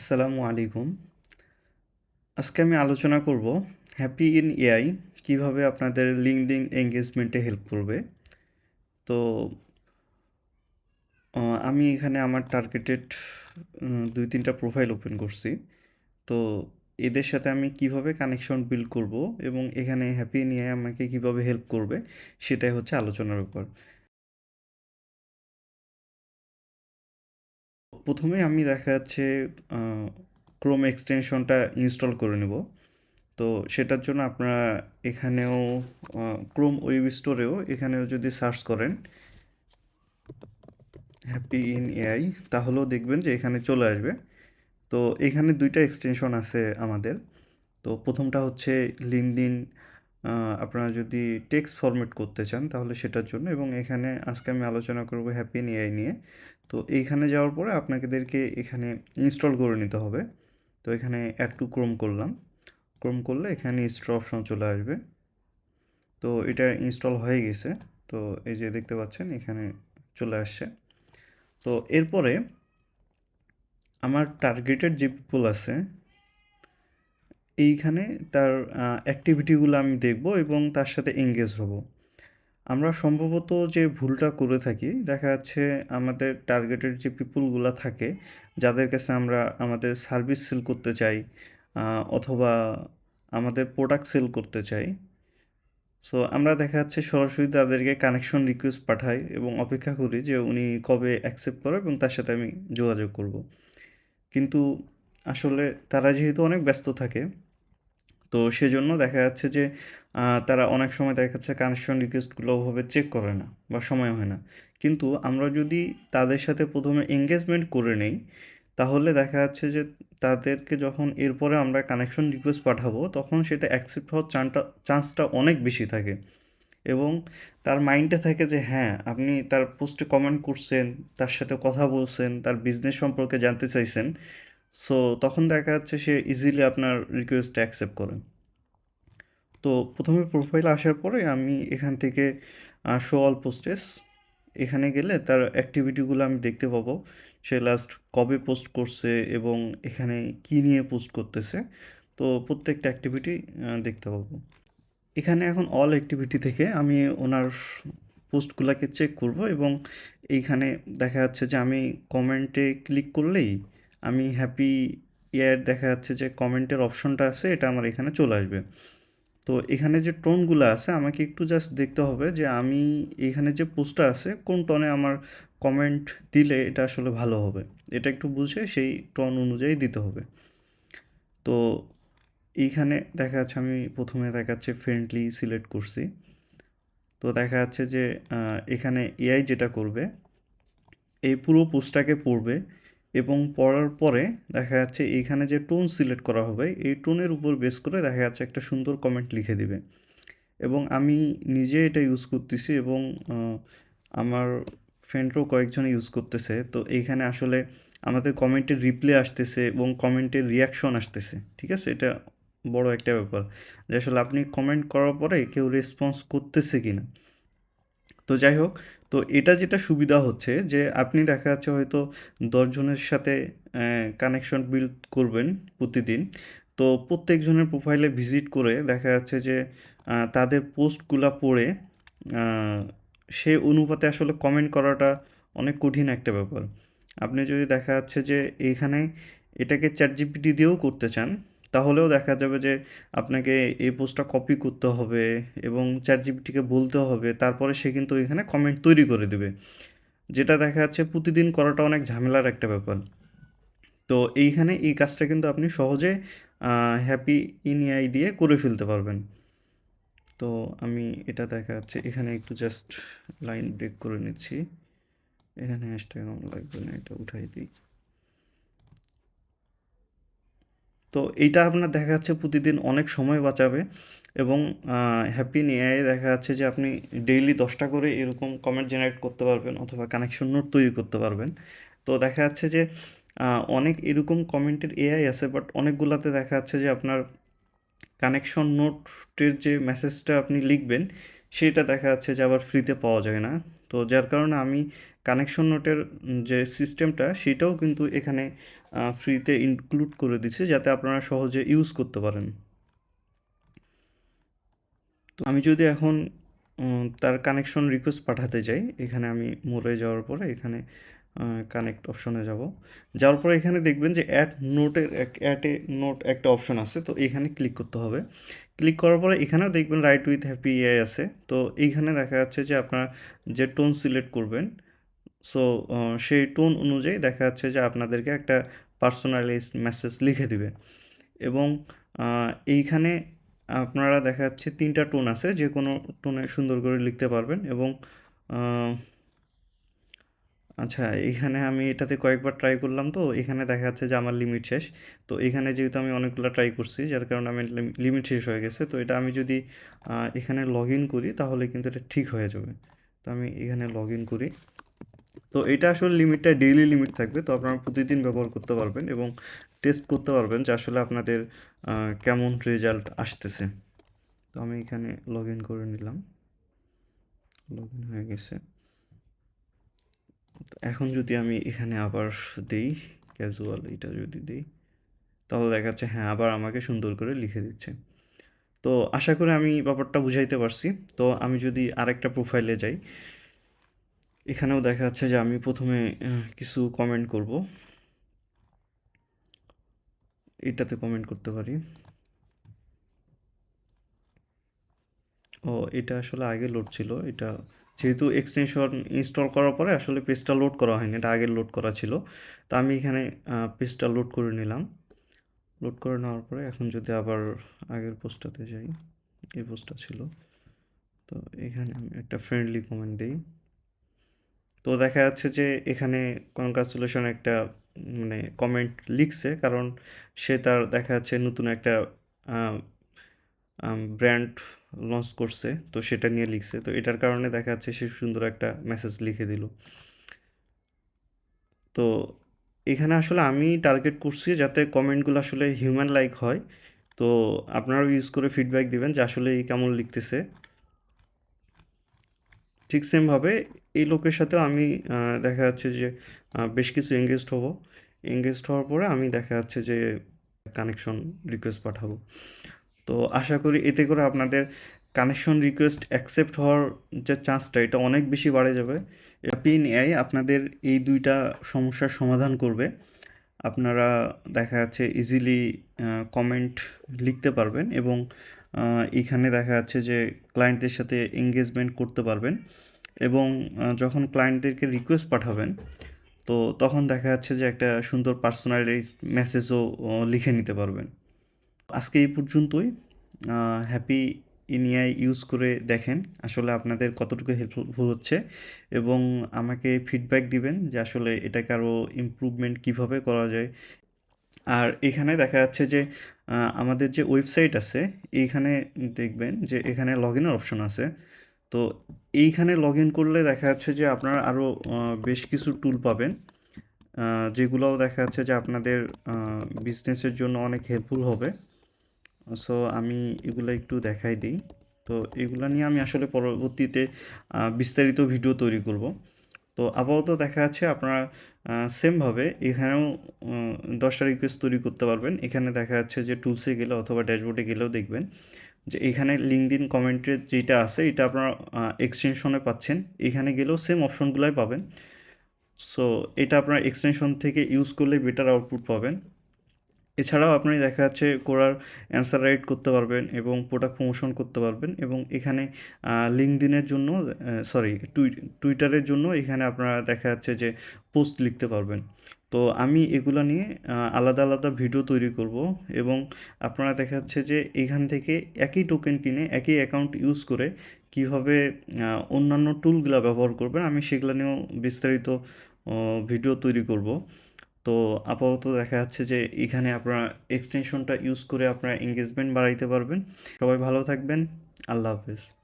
আসসালামু আলাইকুম। আজকে আমি আলোচনা করব হ্যাপি ইন এআই কীভাবে আপনাদের লিঙ্কডিন এঙ্গেজমেন্টে হেল্প করবে। তো আমি এখানে আমার টার্গেটেড দুই তিনটা প্রোফাইল ওপেন করছি। তো, এদের সাথে আমি কীভাবে কানেকশন বিল্ড করব এবং এখানে হ্যাপি ইন এআই আমাকে কীভাবে হেল্প করবে সেটাই হচ্ছে আলোচনার ব্যাপার প্রথমে আমি দেখা যাচ্ছে ক্রোম এক্সটেনশনটা ইনস্টল করে নেব। তো সেটার জন্য আপনারা এখানেও ক্রোম ওয়েব স্টোরেও এখানেও যদি সার্চ করেন হ্যাপি ইন এআই তাহলেও দেখবেন যে এখানে চলে আসবে। তো এখানে দুইটা এক্সটেনশন আছে আমাদের। তো প্রথমটা হচ্ছে লিনদিন আপনারা যদি টেক্সট ফরম্যাট করতে চান তাহলে সেটার জন্য এবং এখানে আজকে আমি আলোচনা করব হ্যাপি এআই নিয়ে। তো এইখানে যাওয়ার পরে আপনাদেরকে এখানে ইনস্টল করে নিতে হবে। তো এখানে অ্যাড টু ক্রোম করলাম। ক্রোম করলে এখানে ইনস্টল অপশন চলে আসবে। তো এটা ইনস্টল হয়ে গেছে। তো এই যে দেখতে পাচ্ছেন এখানে চলে আসছে। তো এরপরে আমার টার্গেটেড যে পিপল আছে এইখানে তার অ্যাক্টিভিটিগুলো আমি দেখব এবং তার সাথে এঙ্গেজ হব। আমরা সম্ভবত যে ভুলটা করে থাকি, দেখা যাচ্ছে আমাদের টার্গেটের যে পিপুলগুলো থাকে, যাদের কাছে আমরা আমাদের সার্ভিস সেল করতে চাই অথবা আমাদের প্রোডাক্ট সেল করতে চাই। সো আমরা দেখা যাচ্ছে সরাসরি তাদেরকে কানেকশন রিকোয়েস্ট পাঠাই এবং অপেক্ষা করি যে উনি কবে অ্যাকসেপ্ট করে এবং তার সাথে আমি যোগাযোগ করব। কিন্তু আসলে তারা যেহেতু অনেক ব্যস্ত থাকে তো সেজন্য দেখা যাচ্ছে যে তারা অনেক সময় দেখা যাচ্ছে কানেকশন রিকোয়েস্টগুলো ওভাবে চেক করে না বা সময় হয় না। কিন্তু আমরা যদি তাদের সাথে প্রথমে এঙ্গেজমেন্ট করে নেই, তাহলে দেখা যাচ্ছে যে তাদেরকে যখন এরপরে আমরা কানেকশন রিকোয়েস্ট পাঠাবো, তখন সেটা অ্যাকসেপ্ট হওয়ার চানটা চান্সটা অনেক বেশি থাকে। এবং তার মাইন্ডে থাকে যে হ্যাঁ আপনি তার পোস্টে কমেন্ট করছেন, তার সাথে কথা বলছেন, তার বিজনেস সম্পর্কে জানতে চাইছেন সো তখন দেখা যাচ্ছে সে ইজিলি আপনার রিকোয়েস্টটা অ্যাকসেপ্ট করে। তো, প্রথমে প্রোফাইল আসার পরে আমি এখান থেকে শো অল পোস্টেস এখানে গেলে তার অ্যাক্টিভিটিগুলো আমি দেখতে পাবো। সে লাস্ট কবে পোস্ট করছে এবং এখানে কি নিয়ে পোস্ট করতেছে। তো, প্রত্যেকটা অ্যাক্টিভিটি দেখতে পাবো। এখানে এখন অল অ্যাক্টিভিটি থেকে আমি ওনার পোস্টগুলোকে চেক করব এবং এইখানে দেখা যাচ্ছে যে আমি কমেন্টে ক্লিক করলেই আমি হ্যাপি ইয়ার দেখা যাচ্ছে যে কমেন্টের অপশনটা আছে, এটা আমার এখানে চলে আসবে। তো এখানে যে টোনগুলো আছে, আমাকে একটু জাস্ট দেখতে হবে যে আমি এখানে যে পোস্টটা আছে, কোন টোনে আমার কমেন্ট দিলে এটা আসলে ভালো হবে। এটা একটু বুঝে সেই টোন অনুযায়ী দিতে হবে। তো এইখানে দেখা যাচ্ছে আমি প্রথমে দেখা যাচ্ছে ফ্রেন্ডলি সিলেক্ট করছি। তো দেখা যাচ্ছে যে এখানে এআই যেটা করবে, এই পুরো পোস্টটাকে পড়বে। এবং পড়ার পরে দেখা যাচ্ছে এইখানে যে টোন সিলেক্ট করা হবে, এই টোনের উপর বেস করে দেখা যাচ্ছে একটা সুন্দর কমেন্ট লিখে দিবে। এবং আমি নিজে এটা ইউজ করতেছি এবং আমার ফ্রেন্ডরাও কয়েকজন ইউজ করতেছে। তো এইখানে আসলে আমাদের কমেন্টের রিপ্লে আসতেছে এবং কমেন্টের রিয়াকশন আসতেছে, ঠিক আছে? এটা বড় একটা ব্যাপার। যে আসলে আপনি কমেন্ট করার পরে কেউ রেসপন্স করতেছে কি না তো যাই হোক, তো এটা যেটা সুবিধা হচ্ছে যে আপনি দেখা যাচ্ছে হয়তো দশজনের সাথে কানেকশন বিল্ড করবেন প্রতিদিন। তো প্রত্যেকজনের প্রোফাইলে ভিজিট করে দেখা যাচ্ছে যে তাদের পোস্টগুলা পড়ে সে অনুপাতে আসলে কমেন্ট করাটা অনেক কঠিন একটা ব্যাপার। আপনি যদি দেখা যাচ্ছে যে এইখানে এটাকে চ্যাট জিপিটি দিয়েও করতে চান তাহলেও দেখা যাবে যে আপনাকে এই পোস্টটা কপি করতে হবে এবং চ্যাট জিপিটিকে বলতে হবে, তারপরে সে কিন্তু এখানে কমেন্ট তৈরি করে দেবে। যেটা দেখা যাচ্ছে প্রতিদিন করাটা অনেক ঝামেলার একটা ব্যাপার। তো এইখানে এই কাজটা কিন্তু আপনি সহজে হ্যাপি ইনআই দিয়ে করে ফেলতে পারবেন। তো আমি এটা দেখা যাচ্ছে, এখানে একটু জাস্ট লাইন ব্রেক করে নিচ্ছি। এখানে হ্যাশট্যাগ আমার লাগবে না, এটা উঠাই দিই। তো এইটা আপনার দেখা যাচ্ছে প্রতিদিন অনেক সময় বাঁচাবে এবং হ্যাপি এআই দেখা যাচ্ছে যে আপনি ডেইলি দশটা করে এরকম কমেন্ট জেনারেট করতে পারবেন অথবা কানেকশন নোট তৈরি করতে পারবেন। তো দেখা যাচ্ছে যে অনেক এরকম কমেন্টের এআই আছে বাট অনেকগুলাতে দেখা যাচ্ছে যে আপনার কানেকশন নোটের যে মেসেজটা আপনি লিখবেন সেটা দেখা যাচ্ছে যে আবার ফ্রিতে পাওয়া যায় না। তো যার কারণে আমি কানেকশন নোটের যে সিস্টেমটা সেটাও কিন্তু এখানে ফ্রিতে ইনক্লুড করে দিছে যাতে আপনারা সহজে ইউজ করতে পারেন। তো আমি যদি এখন তার কানেকশন রিকোয়েস্ট পাঠাতে যাই, এখানে আমি মোড়ে যাওয়ার পরে এখানে কানেক্ট অপশনে যাব। যাওয়ার পরে এখানে দেখবেন যে অ্যাড নোটের অ্যাড এ নোট একটা অপশন আছে, তো এখানে ক্লিক করতে হবে। ক্লিক করার পরে এখানেও দেখবেন রাইট উইথ হ্যাপি এআই আছে, তো এইখানে দেখা যাচ্ছে যে আপনার যে টোন সিলেক্ট করবেন সো সেই টোন অনুযায়ী দেখা যাচ্ছে যে আপনাদেরকে একটা পার্সোনালাইজ মেসেজ লিখে দিবে। এবং এইখানে আপনারা দেখা যাচ্ছে তিনটা টোন আছে যে কোনো টোনে সুন্দর করে লিখতে পারবেন এবং আচ্ছা এখানে আমি এটাতে কয়েকবার ট্রাই করলাম তো, এখানে দেখা যাচ্ছে যে আমার লিমিট শেষ। তো এখানে যেহেতু আমি অনেকগুলো ট্রাই করছি, যার কারণে আমি লিমিট শেষ হয়ে গেছে। তো এটা আমি যদি এখানে লগ ইন করি, তাহলে কিন্তু এটা ঠিক হয়ে যাবে। তো আমি এখানে লগ ইন করি। তো এটা আসলে লিমিটটা ডেইলি লিমিট থাকবে। তো আপনারা প্রতিদিন ব্যবহার করতে পারবেন এবং টেস্ট করতে পারবেন যে আসলে আপনাদের কেমন রেজাল্ট আসতেছে। তো আমি এখানে লগ ইন করে নিলাম। লগ ইন হয়ে গেছে। এখন যদি আমি এখানে আবার দিই ক্যাজুয়াল এটা যদি দিই, তাহলে দেখা যাচ্ছে হ্যাঁ আবার আমাকে সুন্দর করে লিখে দিচ্ছে। তো আশা করি আমি ব্যাপারটা বুঝাইতে পারছি। তো আমি যদি আরেকটা প্রোফাইলে যাই, এখানেও দেখা যাচ্ছে যে আমি প্রথমে কিছু কমেন্ট করব। এটাতে কমেন্ট করতে পারি। ও, এটা আসলে আগে লোড ছিল, এটা যেহেতু এক্সটেনশন ইনস্টল করার পরে আসলে পেজটা লোড করা হয়নি, এটা আগে লোড করা ছিল। তো আমি এখানে পেজটা লোড করে নিলাম। লোড করে নেওয়ার পরে এখন যদি আবার আগের পোস্টটাতে যাই, এই পোস্টটা ছিল। তো এখানে আমি একটা ফ্রেন্ডলি কমেন্ট দিই। তো দেখা যাচ্ছে যে এখানে কনগ্রাচুলেশন একটা মানে কমেন্ট লিখছে, কারণ সে তার দেখা যাচ্ছে নতুন একটা ব্র্যান্ড লঞ্চ করছে, তো সেটা নিয়ে লিখছে। তো এটার কারণে দেখা যাচ্ছে সে সুন্দর একটা মেসেজ লিখে দিল। তো এখানে আসলে আমি টার্গেট করছি যাতে কমেন্টগুলো আসলে হিউম্যান লাইক হয়। তো আপনারাও ইউজ করে ফিডব্যাক দিবেন যে আসলে এই কেমন লিখতেছে। ঠিক সেমভাবে এই লোকের সাথেও আমি দেখা যাচ্ছে যে বেশ কিছু এঙ্গেজড হব। এঙ্গেজড হওয়ার পরে আমি দেখা যাচ্ছে যে কানেকশন রিকোয়েস্ট পাঠাবো। তো আশা করি এতে করে আপনাদের কানেকশন রিকোয়েস্ট অ্যাকসেপ্ট হওয়ার যে চান্সটা এটা অনেক বেশি বাড়ে যাবে। পিন এআই আপনাদের এই দুইটা সমস্যার সমাধান করবে। আপনারা দেখা যাচ্ছে ইজিলি কমেন্ট লিখতে পারবেন এবং এখানে দেখা যাচ্ছে যে ক্লায়েন্টদের সাথে এঙ্গেজমেন্ট করতে পারবেন এবং যখন ক্লায়েন্টদেরকে রিকোয়েস্ট পাঠাবেন, তো তখন দেখা যাচ্ছে যে একটা সুন্দর পার্সোনালাইজ মেসেজও লিখে নিতে পারবেন। আজকে এই পর্যন্তই। হ্যাপি ইনিয়াই ইউজ করে দেখেন আসলে আপনাদের কতটুকু হেল্পফুল হচ্ছে এবং আমাকে ফিডব্যাক দিবেন যে আসলে এটাকে আরও ইমপ্রুভমেন্ট কীভাবে করা যায়। আর এখানে দেখা যাচ্ছে যে আমাদের যে ওয়েবসাইট আছে, এইখানে দেখবেন যে এখানে লগ ইনের অপশন আছে। তো এইখানে লগ ইন করলে দেখা যাচ্ছে যে আপনারা আরও বেশ কিছু টুল পাবেন যেগুলোও দেখা যাচ্ছে যে আপনাদের বিজনেসের জন্য অনেক হেল্পফুল হবে। সো আমি এগুলো একটু দেখাই দিই। তো এগুলো নিয়ে আমি আসলে পরবর্তীতে বিস্তারিত ভিডিও তৈরি করব। তো আপাতত দেখা যাচ্ছে আপনারা সেমভাবে এখানেও দশটা রিকোয়েস্ট তৈরি করতে পারবেন। এখানে দেখা যাচ্ছে যে টুলসে গেলে অথবা ড্যাশবোর্ডে গেলেও দেখবেন যে এখানে লিঙ্কডিন কমেন্টের যেটা আছে, এটা আপনারা এক্সটেনশনে পাচ্ছেন। এখানে গেলেও সেম অপশনগুলোই পাবেন। সো এটা আপনারা এক্সটেনশন থেকে ইউজ করলে বেটার আউটপুট পাবেন। এছাড়াও আপনি দেখা যাচ্ছে কোরার অ্যান্সার রাইট করতে পারবেন এবং প্রোডাক্ট প্রমোশন করতে পারবেন এবং এখানে লিঙ্কডিনের জন্য সরি টুইটারের জন্য এখানে আপনারা দেখা যাচ্ছে যে পোস্ট লিখতে পারবেন। তো আমি এগুলো নিয়ে আলাদা আলাদা ভিডিও তৈরি করব এবং আপনারা দেখা যাচ্ছে যে এখান থেকে একই টোকেন কিনে একই অ্যাকাউন্ট ইউজ করে কীভাবে অন্যান্য টুলগুলো ব্যবহার করবেন, আমি সেগুলো নিয়েও বিস্তারিত ভিডিও তৈরি করব। তো আপাতত দেখা যাচ্ছে যে এখানে আপনারা এক্সটেনশনটা ইউজ করে আপনারা এঙ্গেজমেন্ট বাড়াইতে পারবেন। সবাই ভালো থাকবেন। আল্লাহ হাফেজ।